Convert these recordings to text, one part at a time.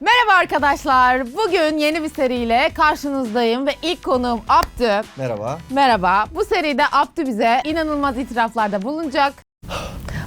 Merhaba arkadaşlar. Bugün yeni bir seriyle karşınızdayım ve ilk konuğum Abdü. Merhaba. Merhaba. Bu seride Abdü bize inanılmaz itiraflarda bulunacak.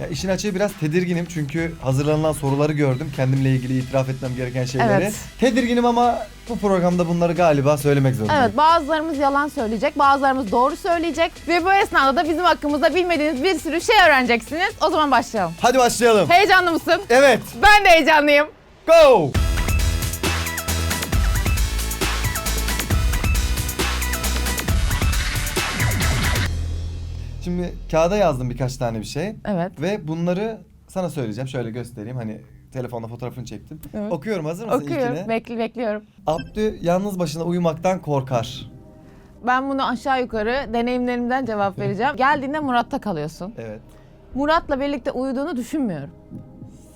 Ya işin açığı biraz tedirginim çünkü hazırlanılan soruları gördüm. Kendimle ilgili itiraf etmem gereken şeyleri. Evet. Tedirginim ama bu programda bunları galiba söylemek zorundayım. Evet bazılarımız yalan söyleyecek, bazılarımız doğru söyleyecek ve bu esnada da bizim hakkımızda bilmediğiniz bir sürü şey öğreneceksiniz. O zaman başlayalım. Hadi başlayalım. Heyecanlı mısın? Evet. Ben de heyecanlıyım. Go! Şimdi kağıda yazdım birkaç tane bir şey Evet. ve bunları sana söyleyeceğim. Şöyle göstereyim. Hani telefonla fotoğrafını çektim. Evet. Okuyorum. Hazır mısın Okuyorum. ilkini? Bekli bekliyorum. Abdü yalnız başına uyumaktan korkar. Ben bunu aşağı yukarı deneyimlerimden cevap vereceğim. Geldiğinde Murat'ta kalıyorsun. Evet. Murat'la birlikte uyuduğunu düşünmüyorum.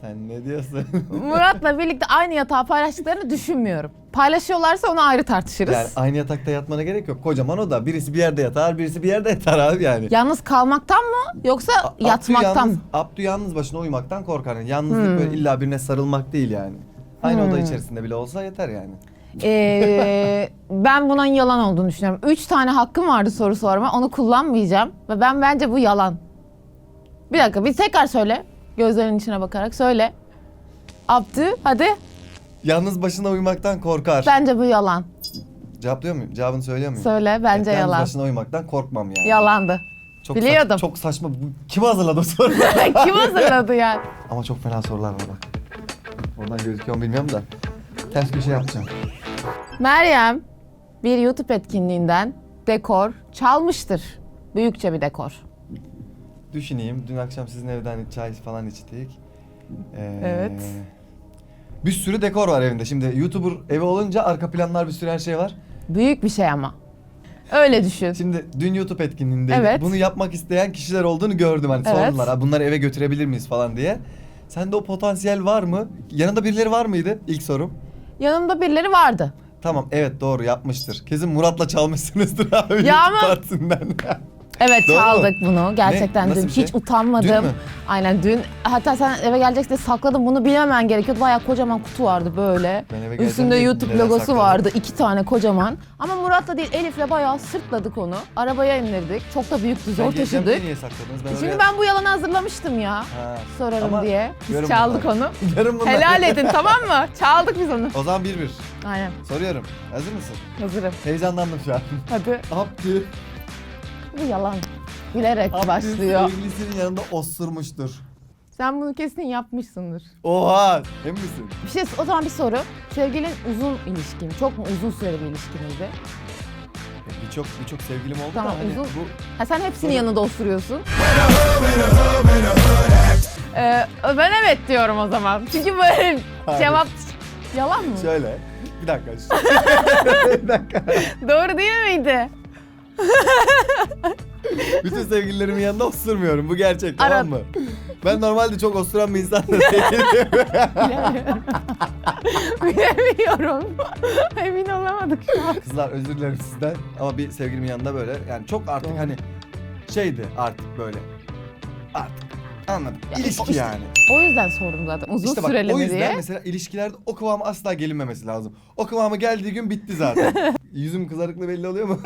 Sen ne diyorsun? Murat'la birlikte aynı yatağı paylaştıklarını düşünmüyorum. Paylaşıyorlarsa onu ayrı tartışırız. yani aynı yatakta yatmana gerek yok. Kocaman o da. Birisi bir yerde yatar, birisi bir yerde yatar abi yani. Yalnız kalmaktan mı yoksa Abdü yatmaktan yalnız, mı? Abdü yalnız başına uyumaktan korkar. Yani yalnızlık Hmm. böyle illa birine sarılmak değil yani. Aynı Hmm. oda içerisinde bile olsa yeter yani. Ee, ben bunun yalan olduğunu düşünüyorum. Üç tane hakkım vardı soru sorma. Onu kullanmayacağım. Ve ben bence bu yalan. Bir dakika bir tekrar söyle. Gözlerinin içine bakarak söyle. Abdü hadi. Yalnız başına uyumaktan korkar. Bence bu yalan. Cevaplıyor muyum? Cevabını söylüyor muyum? Söyle bence Evet, yalan. Yalnız başına uyumaktan korkmam yani. Yalandı. Çok biliyordum. Saç, çok saçma. Bu, kim hazırladı bu soruları? Kim hazırladı yani? Ama çok fena sorular var bak. Oradan gözüküyor mu bilmiyorum da. Ters köşe yapacağım. Meryem bir YouTube etkinliğinden dekor çalmıştır. Büyükçe bir dekor. Düşüneyim. Dün akşam sizin evden çay falan içtik. Ee, Evet. Bir sürü dekor var evinde. Şimdi YouTuber evi olunca arka planlar bir sürü her şey var. Büyük bir şey ama. Öyle düşün. Şimdi dün YouTube etkinliğindeydik. Evet. Bunu yapmak isteyen kişiler olduğunu gördüm. Hani Evet. sordular "Abi bunları eve götürebilir miyiz falan diye. Sende o potansiyel var mı? Yanında birileri var mıydı? İlk sorum. Yanımda birileri vardı. Tamam evet doğru yapmıştır. Kesin Murat'la çalmışsınızdır abi YouTube ama- partisinden. Evet Doğru mu? çaldık bunu. Gerçekten Ne? Nasıl dün bir şey? hiç utanmadım. Dün mü? Aynen dün. Hatta sen eve geleceksin diye sakladım. Bunu bilmemen gerekiyordu. Bayağı kocaman kutu vardı böyle. Ben eve geleceğim Üstünde diye YouTube neler logosu sakladım. vardı. iki tane kocaman. Ama Murat'la değil Elif'le bayağı sırtladık onu. Arabaya indirdik. Çok da büyüktü. Ben Zor geleceğim taşıdık. diye niye sakladınız? Ben Şimdi oraya- ben bu yalanı hazırlamıştım ya. Ha. Sorarım Ama diye. Biz çaldık bunlar. onu. Yarın bunlar. Helal edin tamam mı? Çaldık biz onu. O zaman bir bir. Aynen. Soruyorum. Hazır mısın? Hazırım. Heyecanlandım şu an. Hadi. Abdü. Bu yalan. Bilerek Abdü başlıyor. sevgilisinin yanında osurmuştur. Sen bunu kesin yapmışsındır. Oha! Emin misin? Bir şey o zaman bir soru. Sevgilin uzun ilişkin, çok mu uzun süreli bir ilişkin miydi? E, Birçok birçok sevgilim oldu Tamam, da hani uzun- bu Ha sen hepsinin yanında osuruyorsun. Ee, ben evet diyorum o zaman. Çünkü böyle Hayır. cevap yalan mı? şöyle. Bir dakika. bir dakika. Doğru değil miydi? Bütün sevgililerimin yanında osurmuyorum. Bu gerçek Ara- tamam mı? Ben normalde çok osuran bir insan da değilim. Bilemiyorum. Emin olamadık şu an. Kızlar özür dilerim sizden ama bir sevgilimin yanında böyle yani çok artık hani şeydi artık böyle artık anladım. Ya, İlişki işte- yani. O yüzden sordum zaten. Uzun İşte bak süreli o mi yüzden diye. mesela ilişkilerde o kıvama asla gelinmemesi lazım. O kıvama geldiği gün bitti zaten. Yüzüm kızarıklığı belli oluyor mu?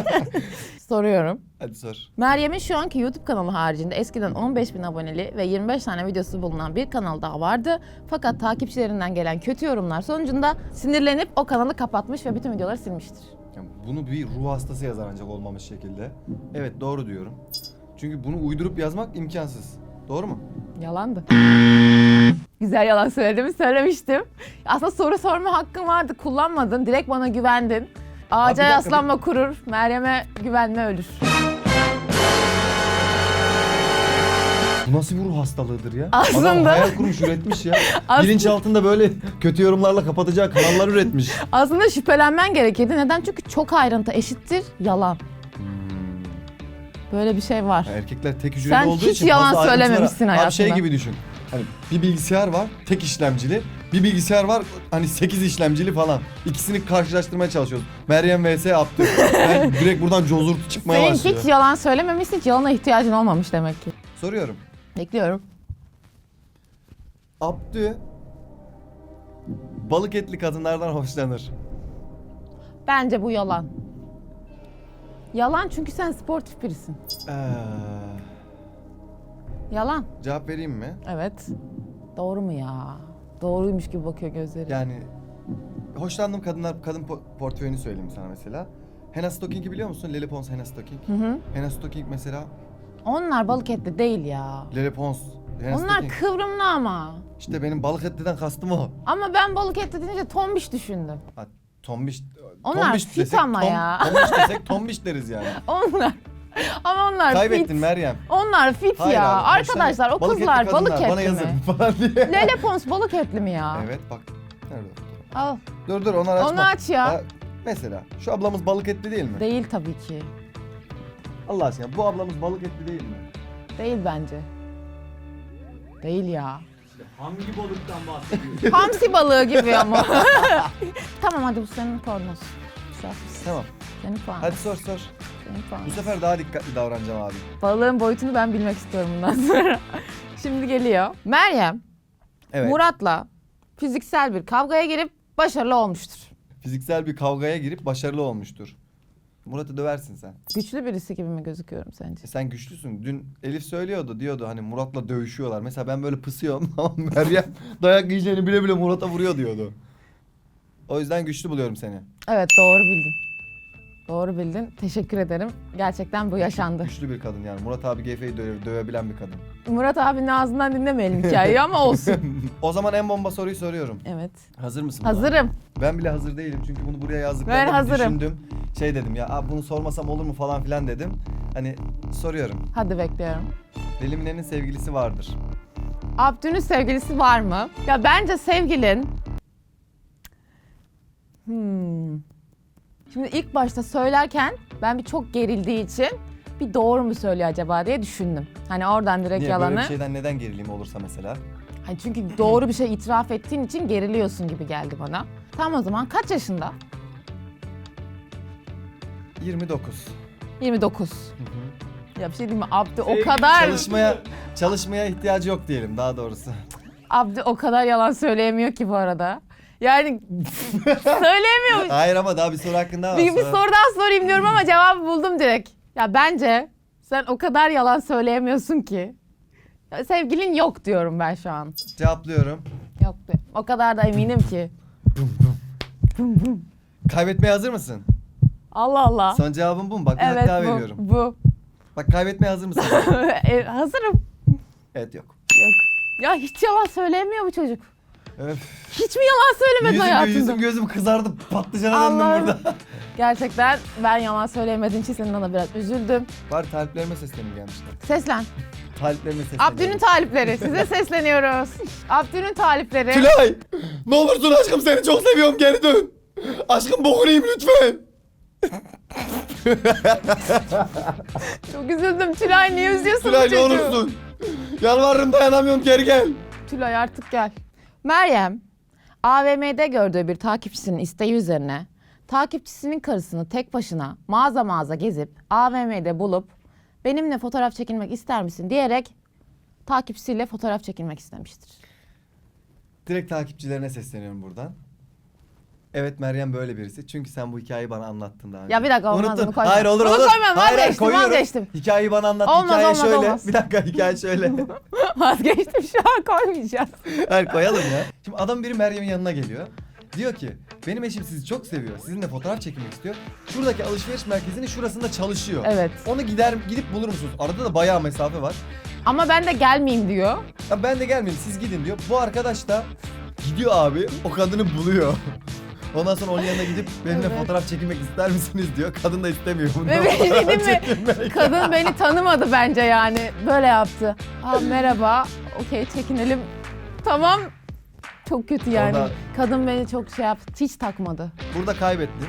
Soruyorum. Hadi sor. Meryem'in şu anki YouTube kanalı haricinde eskiden 15 bin aboneli ve 25 tane videosu bulunan bir kanal daha vardı. Fakat takipçilerinden gelen kötü yorumlar sonucunda sinirlenip o kanalı kapatmış ve bütün videoları silmiştir. Yani bunu bir ruh hastası yazar ancak olmamış şekilde. Evet doğru diyorum. Çünkü bunu uydurup yazmak imkansız. Doğru mu? Yalandı. Güzel yalan söylediğimi söylemiştim. Aslında soru sorma hakkın vardı kullanmadın. Direkt bana güvendin. Ağaca Abi yaslanma kurur, Meryem'e güvenme ölür. Bu nasıl bir ruh hastalığıdır ya? Aslında- Adam hayal kurmuş üretmiş ya. Aslında- Bilinç altında böyle kötü yorumlarla kapatacağı kanallar üretmiş. Aslında şüphelenmen gerekirdi. Neden? Çünkü çok ayrıntı eşittir yalan. Böyle bir şey var. Erkekler tek hücreli Sen olduğu hiç için yalan fazla ayrıntılara- söylememişsin Abi şey hayatında. gibi düşün. Hani bir bilgisayar var tek işlemcili. Bir bilgisayar var hani 8 işlemcili falan. İkisini karşılaştırmaya çalışıyoruz. Meryem vs Abdü. Ben direkt buradan cozurtu çıkmaya Senin başlıyor. hiç yalan söylememişsin, hiç yalana ihtiyacın olmamış demek ki. Soruyorum. Bekliyorum. Abdü balık etli kadınlardan hoşlanır. Bence bu yalan. Yalan çünkü sen sportif birisin. Ee, Yalan. cevap vereyim mi? Evet. Doğru mu ya? Doğruymuş gibi bakıyor gözleri. Yani hoşlandığım kadınlar kadın po- portföyünü söyleyeyim sana mesela. Hannah Stocking'i biliyor musun? Lily Pons Hannah Stocking. Hı hı. Hannah Stocking mesela Onlar balık etli değil ya. Lily Pons. Hannah Onlar Stocking. kıvrımlı ama. İşte benim balık etliden kastım o. Ama ben balık etli deyince tombiş düşündüm. Ha, tombiş. Onlar tombiş fit desek, ama ya. Tombiş desek tombiş deriz yani. Onlar. Ama onlar Kaybettin fit. Meryem. Onlar fit Hayır ya. abi, Arkadaşlar o balık etli kızlar balık kadınlar bana etli yazın mi? falan diye. Lele Pons balık etli mi ya? Evet bak. Nerede? Al. Dur dur onu açma. Onu aç ya. Ha, mesela şu ablamız balık etli değil mi? Değil tabii ki. Allah aşkına bu ablamız balık etli değil mi? Değil bence. Değil ya. Hangi balıktan bahsediyorsun? Hamsi balığı gibi ama. tamam hadi bu senin pornosu. Tamam. Senin puanın. Hadi sor sor. Bu sefer daha dikkatli davranacağım abi. Balığın boyutunu ben bilmek istiyorum bundan sonra. Şimdi geliyor. Meryem, Evet. Murat'la fiziksel bir kavgaya girip başarılı olmuştur. Fiziksel bir kavgaya girip başarılı olmuştur. Murat'ı döversin sen. Güçlü birisi gibi mi gözüküyorum sence? E sen güçlüsün. Dün Elif söylüyordu diyordu hani Murat'la dövüşüyorlar. Mesela ben böyle pısıyorum ama Meryem dayak yiyeceğini bile bile Murat'a vuruyor diyordu. O yüzden güçlü buluyorum seni. Evet doğru bildin. Doğru bildin. Teşekkür ederim. Gerçekten bu yaşandı. Güçlü bir kadın yani. Murat abi GF'yi döve, dövebilen bir kadın. Murat abinin ağzından dinlemeyelim hikayeyi ama olsun. o zaman en bomba soruyu soruyorum. Evet. Hazır mısın? buna? Hazırım. Ben bile hazır değilim çünkü bunu buraya yazdıklarında Ben hazırım. düşündüm. Şey dedim ya "Aa, bunu sormasam olur mu falan filan dedim. Hani soruyorum. Hadi bekliyorum. Deli Mine'nin sevgilisi vardır. Abdü'nün sevgilisi var mı? Ya bence sevgilin... Hmm. Şimdi ilk başta söylerken ben bir çok gerildiği için bir doğru mu söylüyor acaba diye düşündüm. Hani oradan direkt Niye yalanı. böyle bir şeyden neden gerileyim olursa mesela? Hani çünkü doğru bir şey itiraf ettiğin için geriliyorsun gibi geldi bana. Tamam o zaman kaç yaşında? 29. 29. Ya bir şey diyeyim mi? Abdü o kadar Çalışmaya çalışmaya ihtiyacı yok diyelim daha doğrusu. Abdü o kadar yalan söyleyemiyor ki bu arada. Yani söyleyemiyor. Hayır ama daha bir soru hakkında var. Bir, bir soru daha sorayım diyorum ama cevabı buldum direkt. Ya bence sen o kadar yalan söyleyemiyorsun ki. Ya sevgilin yok diyorum ben şu an. Cevaplıyorum. Yok diyorum. O kadar da eminim ki. Kaybetmeye hazır mısın? Allah Allah. Son cevabım bu mu? Bak bir hak evet daha bu. veriyorum. Bu. Bak kaybetmeye hazır mısın? E, hazırım. evet yok. Yok. Ya hiç yalan söyleyemiyor bu çocuk. Hiç mi yalan söylemedin Yüzüm, hayatında? yüzüm gözüm kızardı. Patlıcana döndüm Allah'ım. burada. Gerçekten ben yalan söyleyemediğim için senin ona biraz üzüldüm. Bari taliplerime seslenin gelmişler. Seslen. Taliplerime seslenin. Abdü'nün talipleri. Size sesleniyoruz. Abdü'nün talipleri. Tülay! Ne olursun aşkım seni çok seviyorum geri dön. Aşkım bokunu yiyeyim lütfen. Çok üzüldüm. Tülay niye üzüyorsun bu Tülay ne çocuğu? olursun. Yalvarırım dayanamıyorum geri gel. Tülay artık gel. Meryem, AVM'de gördüğü bir takipçisinin isteği üzerine takipçisinin karısını tek başına mağaza mağaza gezip AVM'de bulup benimle fotoğraf çekilmek ister misin diyerek takipçisiyle fotoğraf çekilmek istemiştir. Direkt takipçilerine sesleniyorum buradan. Evet Meryem böyle birisi. Çünkü sen bu hikayeyi bana anlattın daha önce. Ya bir dakika, olmaz, Unuttun. bunu koymam. Hayır olur Bunu olur. koymam, Hayır, hayır, vazgeçtim, koyuyorum. vazgeçtim. Hikayeyi bana anlat. Olmaz, hikaye olmaz, şöyle. olmaz. Bir dakika hikaye şöyle. Vazgeçtim şu an koymayacağız. Hayır koyalım ya. Şimdi adam biri Meryem'in yanına geliyor. Diyor ki benim eşim sizi çok seviyor. Sizinle fotoğraf çekilmek istiyor. Şuradaki alışveriş merkezinin şurasında çalışıyor. Evet. Onu gider gidip bulur musunuz? Arada da bayağı mesafe var. Ama ben de gelmeyeyim diyor. Ya ben de gelmeyeyim siz gidin diyor. Bu arkadaş da gidiyor abi o kadını buluyor. Ondan sonra onun yanına gidip benimle Evet. fotoğraf çekilmek ister misiniz diyor. Kadın da istemiyor. Ve bir şey fotoğraf mi? çekilmek. Kadın beni tanımadı bence yani. Böyle yaptı. Aa merhaba. Okey çekinelim. Tamam. Çok kötü yani. Orada- Kadın beni çok şey yaptı. Hiç takmadı. Burada kaybettin.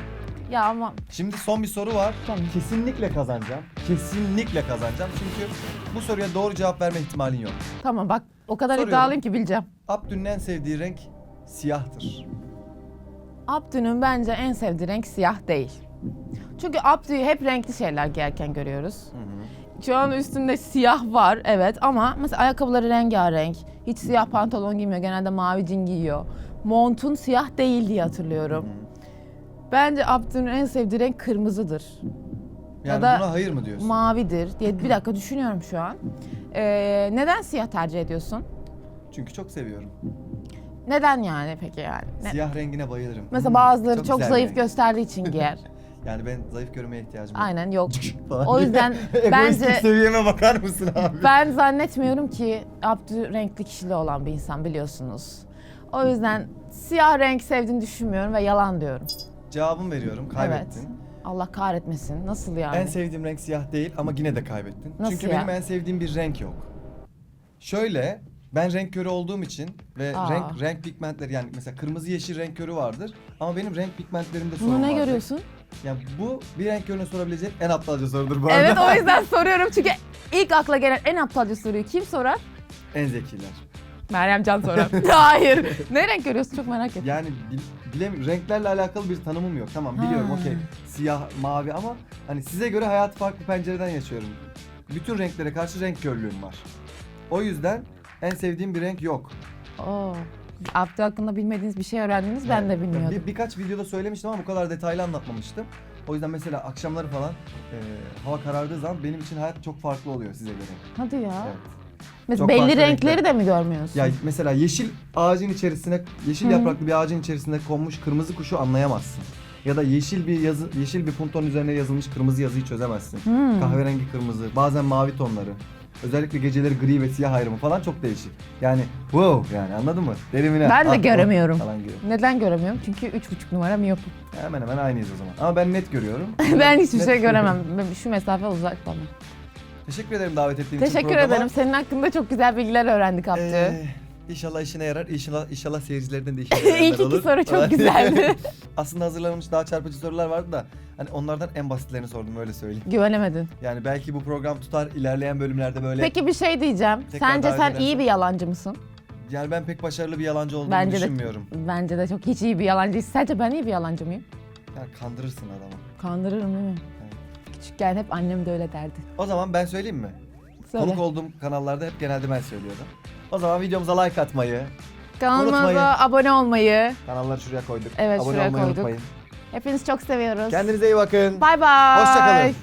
Ya ama Şimdi son bir soru var. Tamam. Kesinlikle kazanacağım. Kesinlikle kazanacağım. Çünkü bu soruya doğru cevap verme ihtimalin yok. tamam bak o kadar Soruyorum. iddialıyım ki bileceğim. Abdü'nün en sevdiği renk siyahtır. Abdü'nün bence en sevdiği renk siyah değil. Çünkü Abdü'yü hep renkli şeyler giyerken görüyoruz. Şu an üstünde siyah var evet ama mesela ayakkabıları rengarenk. Hiç siyah pantolon giymiyor. Genelde mavi cin giyiyor. Montun siyah değil diye hatırlıyorum. Bence Abdü'nün en sevdiği renk kırmızıdır. Yani da buna hayır mı diyorsun? Mavidir diye bir dakika düşünüyorum şu an. Ee, neden siyah tercih ediyorsun? Çünkü çok seviyorum. Neden yani peki yani? Ne- Siyah rengine bayılırım. Mesela bazıları çok, güzel zayıf renk. gösterdiği için giyer. Yani ben zayıf görmeye ihtiyacım yok. Aynen yok. O yüzden bence seviyeme bakar mısın abi? ben zannetmiyorum ki Abdü renkli kişiliği olan bir insan biliyorsunuz. O yüzden siyah renk sevdiğini düşünmüyorum ve yalan diyorum. Cevabımı veriyorum. Kaybettin. Evet. Allah kahretmesin. Nasıl yani? En sevdiğim renk siyah değil ama yine de kaybettin. Nasıl Çünkü ya? benim en sevdiğim bir renk yok. Şöyle ben renk körü olduğum için ve Aa. renk renk pigmentleri yani mesela kırmızı yeşil renk körü vardır ama benim renk pigmentlerimde sorun Bunu ne vardır. görüyorsun? Yani bu bir renk körüne sorabilecek en aptalca sorudur bu arada. Evet o yüzden soruyorum çünkü ilk akla gelen en aptalca soruyu kim sorar? en zekiler. Meryem Can sorar. Hayır. Ne renk görüyorsun çok merak ettim. Yani bil, bilem renklerle alakalı bir tanımım yok. Tamam biliyorum Ha. okey. Siyah, mavi ama hani size göre hayatı farklı pencereden yaşıyorum. Bütün renklere karşı renk körlüğüm var. O yüzden en sevdiğim bir renk yok. Oo. Abdü hakkında bilmediğiniz bir şey öğrendiniz ben de bilmiyordum. Bir, birkaç videoda söylemiştim ama bu kadar detaylı anlatmamıştım. O yüzden mesela akşamları falan e, hava karardığı zaman benim için hayat çok farklı oluyor size göre. Hadi ya. Evet. Mesela Çok belli farklı renkleri renkler. de mi görmüyorsun? Ya mesela yeşil ağacın içerisine, yeşil Hı. yapraklı bir ağacın içerisinde konmuş kırmızı kuşu anlayamazsın. Ya da yeşil bir yazı, yeşil bir punton üzerine yazılmış kırmızı yazıyı çözemezsin. Hmm. Kahverengi kırmızı, bazen mavi tonları. Özellikle geceleri gri ve siyah ayrımı falan çok değişik. Yani wow yani anladın mı? Derimine. Ben de ah, göremiyorum. Falan gibi. Neden göremiyorum? Çünkü üç buçuk numara miyopum. Hemen hemen aynıyız o zaman. Ama ben net görüyorum. ben hiçbir Net- şey göremem. Şu mesafe uzak bana. Teşekkür ederim davet ettiğin için Teşekkür programa. ederim. Senin hakkında çok güzel bilgiler öğrendik Abdü. Ee, inşallah işine yarar. İnşallah, inşallah seyircilerden de işine yarar. İlk iki olur. soru çok güzeldi. Aslında hazırlanmış daha çarpıcı sorular vardı da hani onlardan en basitlerini sordum öyle söyleyeyim. Güvenemedin. Yani belki bu program tutar ilerleyen bölümlerde böyle. Peki bir şey diyeceğim. Tekrar Sence sen iyi bir yalancı mısın? Yani ben pek başarılı bir yalancı olduğumu Bence de- düşünmüyorum. Bence de çok hiç iyi bir yalancıyız. Sence ben iyi bir yalancı mıyım? Yani kandırırsın adamı. Kandırırım değil mi? Evet. Küçükken hep annem de öyle derdi. O zaman ben söyleyeyim mi? Söyle. Konuk olduğum kanallarda hep genelde ben söylüyordum. O zaman videomuza like atmayı, Kanalımıza Unutmayın. abone olmayı. kanalları şuraya koyduk. Evet, Abone şuraya olmayı koyduk. unutmayın. Hepinizi çok seviyoruz. Kendinize iyi bakın. Bay bay. Hoşçakalın.